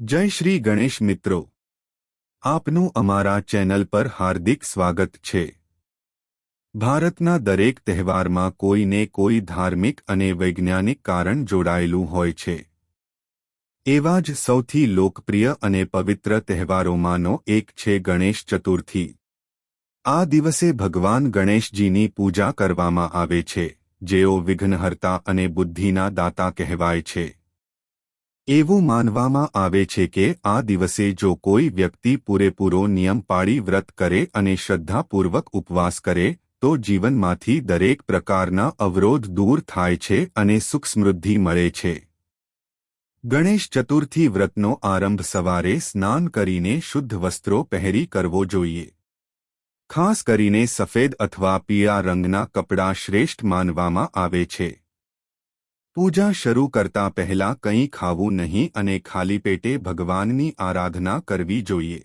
જય શ્રી ગણેશ મિત્રો. આપનું અમારા ચેનલ પર હાર્દિક સ્વાગત છે. ભારતના દરેક તહેવારમાં કોઈને કોઈ ધાર્મિક અને વૈજ્ઞાનિક કારણ જોડાયેલું હોય છે. એવા જ સૌથી લોકપ્રિય અને પવિત્ર તહેવારોમાંનો એક છે ગણેશ ચતુર્થી. આ દિવસે ભગવાન ગણેશજીની પૂજા કરવામાં આવે છે, જેઓ વિઘ્નહર્તા અને બુદ્ધિના દાતા કહેવાય છે. એવું માનવામાં આવે છે કે આ દિવસે જો કોઈ વ્યક્તિ પૂરેપૂરો નિયમ પાળી વ્રત કરે અને શ્રદ્ધાપૂર્વક ઉપવાસ કરે, તો જીવનમાંથી દરેક પ્રકારના અવરોધ દૂર થાય છે અને સુખ સમૃદ્ધિ મળે છે. ગણેશ ચતુર્થી વ્રતનો આરંભ સવારે સ્નાન કરીને શુદ્ધ વસ્ત્રો પહેરી કરવો જોઈએ. ખાસ કરીને સફેદ અથવા પીળા રંગના કપડાં શ્રેષ્ઠ માનવામાં આવે છે. પૂજા શરૂ કરતા પહેલા કંઈ ખાવું નહીં અને ખાલી પેટે ભગવાનની આરાધના કરવી જોઈએ.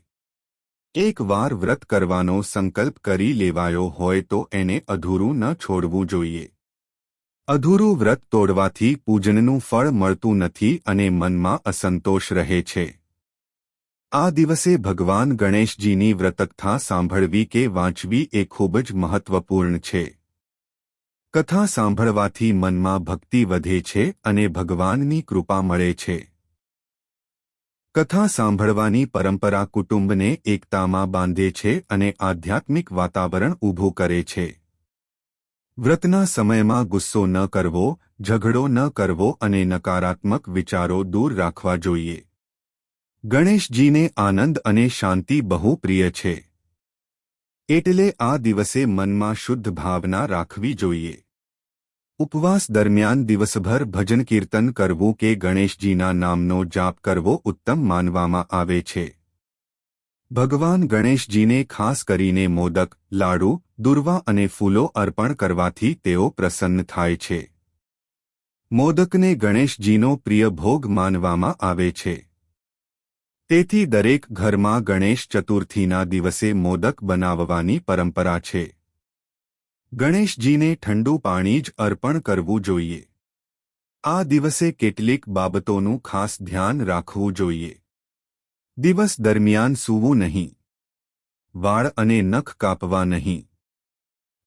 એકવાર વ્રત કરવાનો સંકલ્પ કરી લેવાયો હોય તો એને અધૂરું ન છોડવું જોઈએ. અધૂરું વ્રત તોડવાથી પૂજનનું ફળ મળતું નથી અને મનમાં અસંતોષ રહે છે. આ દિવસે ભગવાન ગણેશજીની વ્રતકથા સાંભળવી કે વાંચવી એ ખૂબ જ મહત્વપૂર્ણ છે. કથા સાંભળવાથી મનમાં ભક્તિ વધે છે અને ભગવાનની કૃપા મળે છે. કથા સાંભળવાની પરંપરા કુટુંબને એકતામાં બાંધે છે અને આધ્યાત્મિક વાતાવરણ ઊભું કરે છે. વ્રતના સમયમાં ગુસ્સો ન કરવો, ઝઘડો ન કરવો અને નકારાત્મક વિચારો દૂર રાખવા જોઈએ. ગણેશજીને આનંદ અને શાંતિ બહુ પ્રિય છે. એટલે આ દિવસે મનમાં શુદ્ધ ભાવના રાખવી જોઈએ. ઉપવાસ દરમિયાન દિવસભર ભજન કીર્તન કરવું કે ગણેશજીના નામનો જાપ કરવો ઉત્તમ માનવામાં આવે છે. ભગવાન ગણેશજીને ખાસ કરીને મોદક, લાડુ, દુર્વા અને ફૂલો અર્પણ કરવાથી તેઓ પ્રસન્ન થાય છે. મોદકને ગણેશજીનો પ્રિય ભોગ માનવામાં આવે છે. તેથી દરેક ઘરમાં ગણેશ ચતુર્થીના દિવસે મોદક બનાવવાની પરંપરા છે. ગણેશજીને ઠંડુ પાણી જ અર્પણ કરવું જોઈએ. આ દિવસે કેટલીક બાબતોનું ખાસ ધ્યાન રાખવું જોઈએ. દિવસ દરમિયાન સૂવું નહીં. વાળ અને નખ કાપવા નહીં.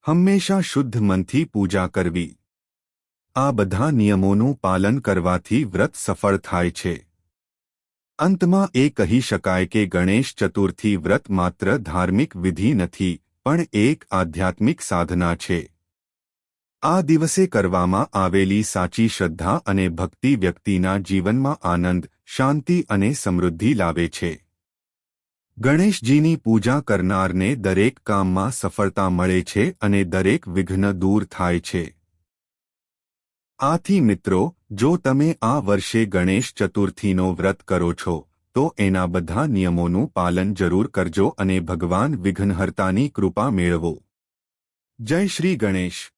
હંમેશા શુદ્ધ મનથી પૂજા કરવી. આ બધા નિયમોનું પાલન કરવાથી વ્રત સફળ થાય છે. અંતમાં એ કહી શકાય કે ગણેશ ચતુર્થી વ્રત માત્ર ધાર્મિક વિધિ નથી પણ એક આધ્યાત્મિક સાધના છે. આ દિવસે કરવામાં આવેલી સાચી શ્રદ્ધા અને ભક્તિ વ્યક્તિના જીવનમાં આનંદ, શાંતિ અને સમૃદ્ધિ લાવે છે. ગણેશજીની પૂજા કરનારને દરેક કામમાં સફળતા મળે છે અને દરેક વિઘ્ન દૂર થાય છે. આથી મિત્રો, જો તમે આ વર્ષે ગણેશ ચતુર્થીનો વ્રત કરો છો તો એના બધા નિયમોનું પાલન જરૂર કરજો અને ભગવાન વિઘ્નહર્તાની કૃપા મેળવો. જય શ્રી ગણેશ.